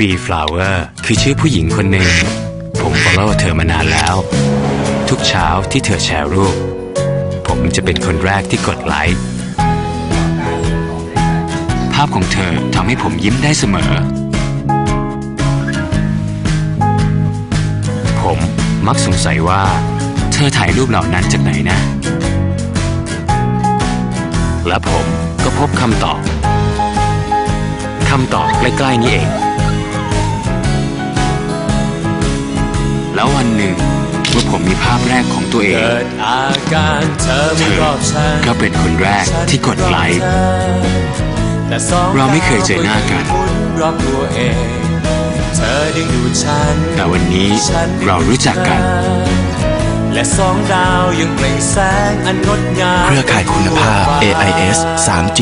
B Flower คือชื่อผู้หญิงคนหนึ่ง ผม follow เธอมานานแล้ว ทุกเช้าที่เธอแชร์รูป ผมจะเป็นคนแรกที่กดไลค์ภาพของเธอทำให้ผมยิ้มได้เสมอ ผมมักสงสัยว่า เธอถ่ายรูปเหล่านั้นจากไหนนะ และผมก็พบคำตอบคำตอบใกล้ ๆ นี่เอง แล้ววันหนึ่ง เมื่อผมมีภาพแรกของตัวเอง เกิดอาการเธอเธไม่อรอบฉันก็เป็นคนแรกที่กดไลค์แต่สองเราไม่เคยเจอหน้ากันดวหมุนรอบตัวเอง เธอดึงดูดฉันแต่วันนี้ฉันดึงเรารู้จักกัน และสองดาวยังเปล่งแสงอันงดงามเครือข่ายคุณภาพ AIS 3G